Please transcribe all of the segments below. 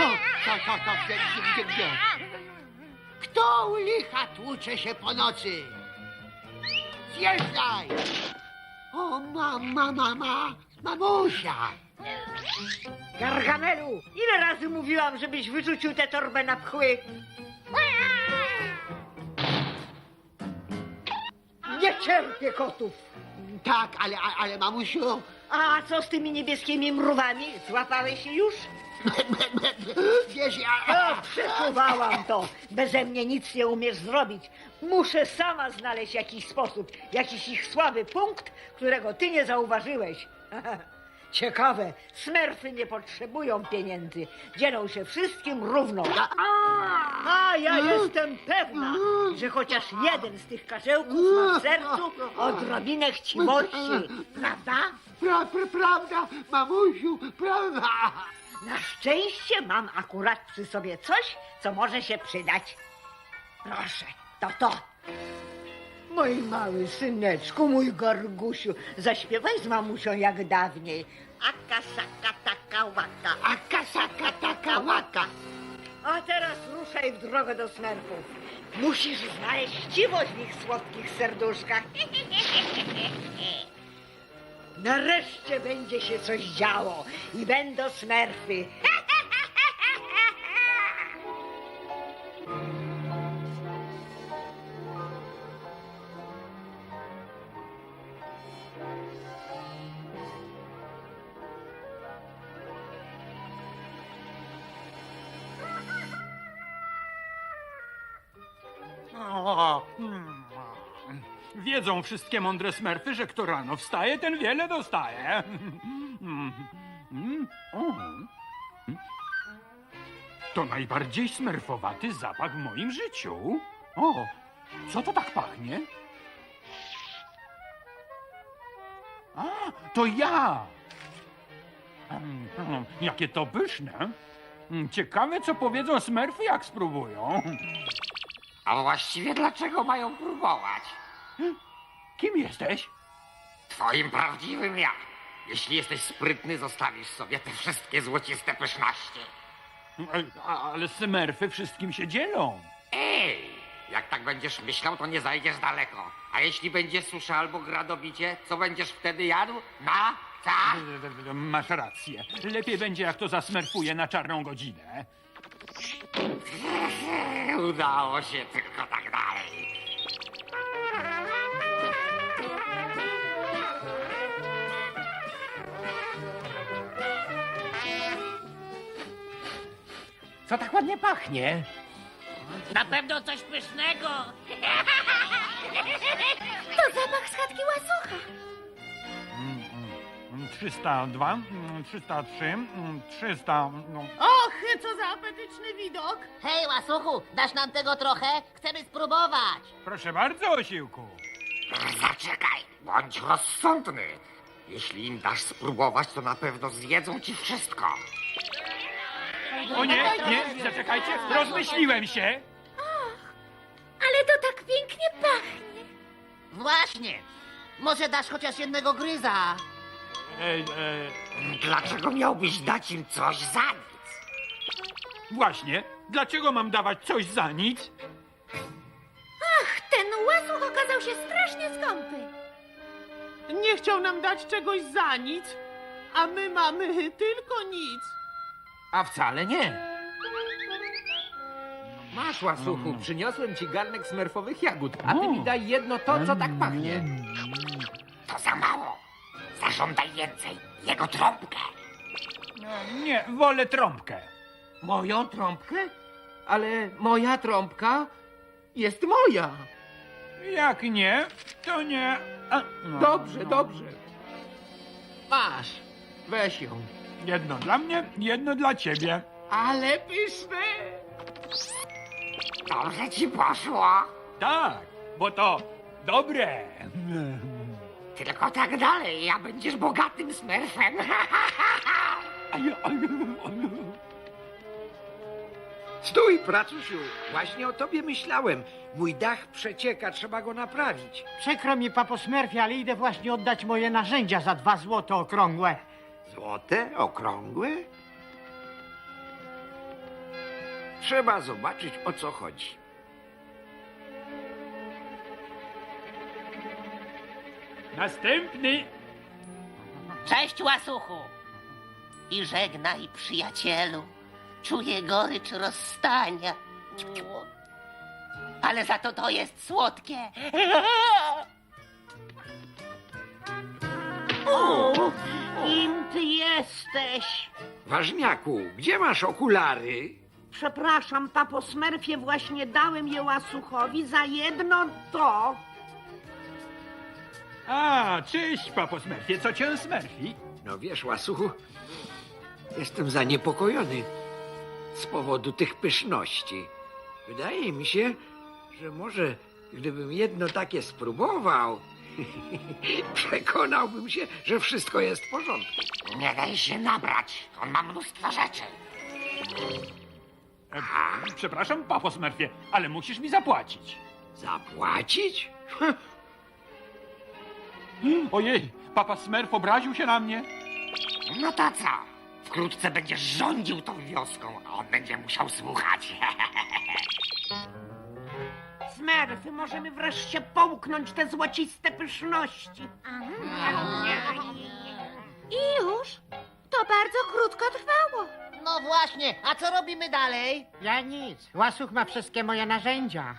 Co, co, co, co, gdzie, gdzie, gdzie, gdzie? Kto u licha tłucze się po nocy? Zjeżdżaj! O, mama, mama, mamusia! Gargamelu, ile razy mówiłam, żebyś wyrzucił tę torbę na pchły? Nie cierpię kotów. Tak, ale, ale mamusiu, A co z tymi niebieskimi mrówami? Złapałeś się już? wiesz, O, ja... przeczuwałam to. Beze mnie nic nie umiesz zrobić. Muszę sama znaleźć jakiś sposób, jakiś ich słaby punkt, którego ty nie zauważyłeś. Ciekawe, smerfy nie potrzebują pieniędzy. Dzielą się wszystkim równo. A ja jestem pewna, że chociaż jeden z tych karzełków ma w sercu odrobinę chciwości. Prawda? Pra, pra, prawda, mamusiu, prawda! Na szczęście mam akurat przy sobie coś, co może się przydać. Proszę, to to. Mój mały syneczku, mój gargusiu, zaśpiewaj z mamusią jak dawniej. Aka, saka, taka, łaka. Aka, saka, taka, łaka. A teraz ruszaj w drogę do smerfów. Musisz znaleźć chciwość w ich słodkich serduszkach. Nareszcie będzie się coś działo i będą smerfy. Wiedzą wszystkie mądre smerfy, że kto rano wstaje, ten wiele dostaje. To najbardziej smerfowaty zapach w moim życiu. O, co to tak pachnie? A, to ja! Jakie to pyszne. Ciekawe, co powiedzą smerfy, jak spróbują. A właściwie dlaczego mają próbować? Kim jesteś? Twoim prawdziwym ja. Jeśli jesteś sprytny, zostawisz sobie te wszystkie złociste pyszności. A- Ale smerfy wszystkim się dzielą. Ej, jak tak będziesz myślał, to nie zajdziesz daleko. A jeśli będzie susza albo gradobicie, co będziesz wtedy jadł? Na? Co? Masz rację. Lepiej będzie, jak to zasmerfuje na czarną godzinę. Udało się tylko tak dalej. Co tak ładnie pachnie? Na pewno coś pysznego. To zapach z chatki łasucha. Mm, 302, mm, 303, mm, 300. No. Och, co za apetyczny widok! Hej, łasuchu, dasz nam tego trochę? Chcemy spróbować. Proszę bardzo, osiłku. Zaczekaj, bądź rozsądny. Jeśli im dasz spróbować, to na pewno zjedzą ci wszystko. O nie, nie, zaczekajcie, rozmyśliłem się. Ale to tak pięknie pachnie. Właśnie. Może dasz chociaż jednego gryza? E, e, Dlaczego miałbyś dać im coś za nic? właśnie, dlaczego mam dawać coś za nic? Ach, ten łasuch okazał się strasznie skąpy. Nie chciał nam dać czegoś za nic, a my mamy tylko nic. A wcale nie. Masz, łasuchu, przyniosłem ci garnek smerfowych jagód, a ty mi daj jedno to, co tak pachnie. To za mało. Zażądaj więcej. Jego trąbkę. E, Nie, wolę trąbkę. Moją trąbkę? Ale moja trąbka jest moja. Jak nie, to nie. A, no, Dobrze, no. dobrze. Masz, weź ją. Jedno dla mnie, jedno dla ciebie. Ale pyszne! Dobrze ci poszło. Tak, bo to dobre. Tylko tak dalej, a będziesz bogatym smerfem. Stój, pracusiu! Właśnie o tobie myślałem. Mój dach przecieka, trzeba go naprawić. Przykro mi, papo Smurfie, ale idę właśnie oddać moje narzędzia za dwa złote okrągłe. Złote, okrągłe? Trzeba zobaczyć, o co chodzi. Następny. Cześć, łasuchu! I żegnaj, przyjacielu. Czuję gorycz rozstania. Ale za to to jest słodkie. O, kim ty jesteś? Ważniaku, gdzie masz okulary? Przepraszam, papo Smerfie, właśnie dałem je łasuchowi za jedno to. A, cześć, papo Smurfie. Co cię Smurfie? No wiesz, łasuchu, jestem zaniepokojony z powodu tych pyszności. Wydaje mi się, że może gdybym jedno takie spróbował, przekonałbym się, że wszystko jest w porządku. Nie daj się nabrać. On ma mnóstwo rzeczy. E, przepraszam, papo Smurfie, ale musisz mi zapłacić. Zapłacić? Ojej, papa Smurf obraził się na mnie. No to co? Wkrótce będziesz rządził tą wioską, a on będzie musiał słuchać. Smerfy, możemy wreszcie połknąć te złociste pyszności. I już? To bardzo krótko trwało. No właśnie, a co robimy dalej? Ja nic. Łasuch ma wszystkie moje narzędzia.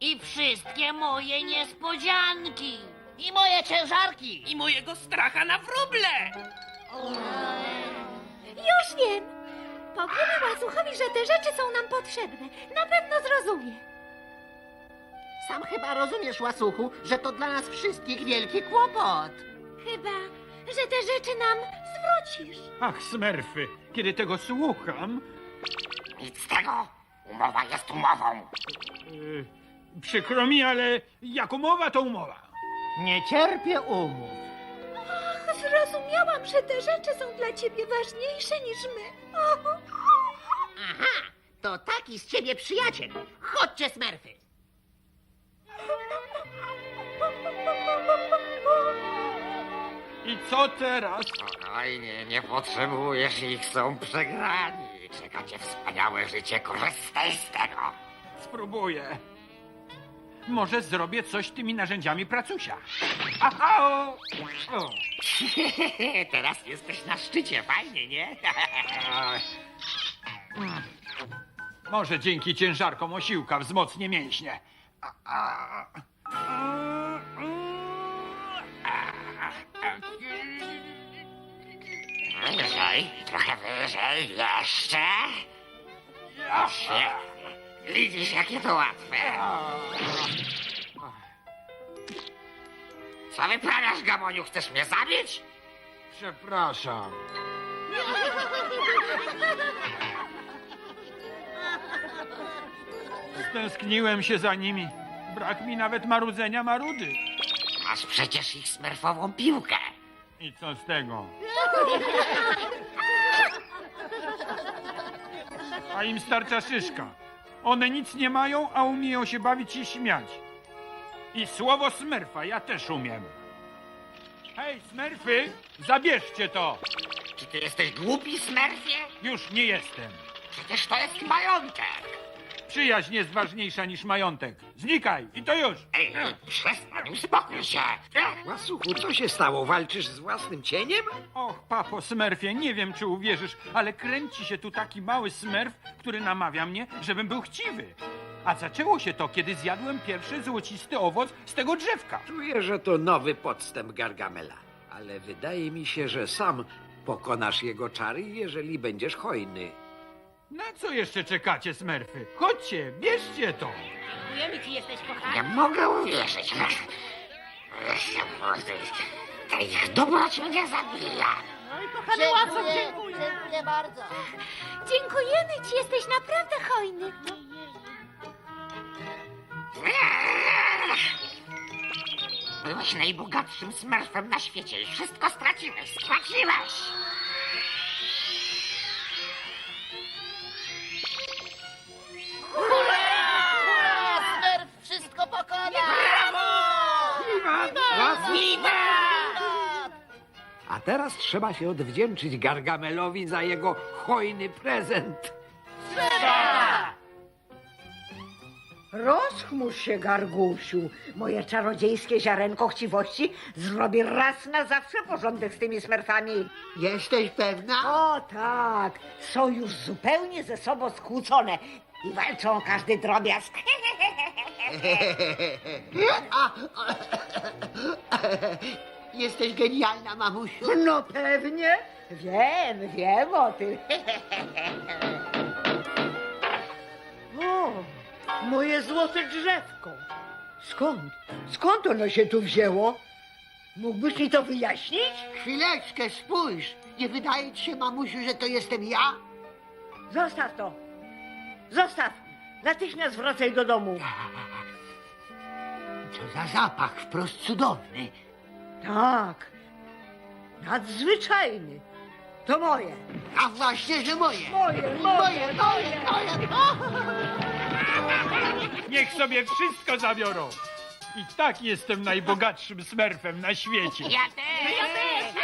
I wszystkie moje niespodzianki. I moje ciężarki. I mojego stracha na wróble! Już wiem. Powiemy łasuchowi, że te rzeczy są nam potrzebne. Na pewno zrozumie. Sam chyba rozumiesz, łasuchu, że to dla nas wszystkich wielki kłopot. Chyba, że te rzeczy nam zwrócisz. Ach, Smurfy, kiedy tego słucham, Nic z tego. Umowa jest umową. e, przykro mi, ale jak umowa, to umowa. Nie cierpię umów. Ach, zrozumiałam, że te rzeczy są dla ciebie ważniejsze niż my. Aha, to taki z ciebie przyjaciel. Chodźcie, Smerfy. I co teraz? Spokojnie, nie potrzebujesz ich, są przegrani. Czeka cię wspaniałe życie, korzystaj z tego. Spróbuję. Może zrobię coś tymi narzędziami pracusia. Aha! O! O. Teraz jesteś na szczycie, fajnie, nie? Może dzięki ciężarkom osiłka wzmocnię mięśnie. A, a, a, Wyżej, trochę wyżej, jeszcze. Świetnie. Widzisz, jakie to łatwe. Co wyprawiasz, Gamoniu? Chcesz mnie zabić? Przepraszam. Stęskniłem się za nimi. Brak mi nawet marudzenia marudy. Masz przecież ich smerfową piłkę. I co z tego? A im starcza szyszka. One nic nie mają, a umieją się bawić i śmiać. I słowo smerfa ja też umiem. Hej, smerfy, zabierzcie to! Czy ty jesteś głupi, smerfie? Już nie jestem. Przecież to jest majątek. Przyjaźń jest ważniejsza niż majątek. Znikaj i to już! Ej, przestań, uspokój się. Łasuchu, co się stało? Walczysz z własnym cieniem? Och, papo Smerfie, nie wiem czy uwierzysz, ale kręci się tu taki mały smerf, który namawia mnie, żebym był chciwy. A zaczęło się to, kiedy zjadłem pierwszy złocisty owoc z tego drzewka. Czuję, że to nowy podstęp Gargamela. Ale wydaje mi się, że sam pokonasz jego czary, jeżeli będziesz hojny. Na co jeszcze czekacie, smerfy? Chodźcie, bierzcie to! Dziękujemy ci, jesteś kochany. Nie mogę uwierzyć. Ta ich dobroć mnie zabija. Oj, kochany łasuch, Dziękuję, dziękuję. dziękuję bardzo. Dziękujemy ci, jesteś naprawdę hojny. Byłeś najbogatszym smerfem na świecie i wszystko straciłeś. Straciłeś! A teraz trzeba się odwdzięczyć Gargamelowi za jego hojny prezent. Trzeba! Rozchmurz się, Gargusiu. Moje czarodziejskie ziarenko chciwości zrobi raz na zawsze porządek z tymi smerfami. Jesteś pewna? O tak, są już zupełnie ze sobą skłócone i walczą o każdy drobiazg. A, Jesteś genialna, mamusiu. No pewnie, wiem, wiem o tym. O, moje złote drzewko. Skąd? Skąd ono się tu wzięło? Mógłbyś mi to wyjaśnić? Chwileczkę, spójrz. Nie wydaje ci się, mamusiu, że to jestem ja? Zostaw to. Zostaw. Natychmiast wracaj do domu. Co za zapach, wprost cudowny. Tak. Nadzwyczajny. To moje. A właśnie, że moje. Moje, Moje, moje, moje. Niech sobie wszystko zabiorą. I tak jestem najbogatszym smerfem na świecie. Ja też!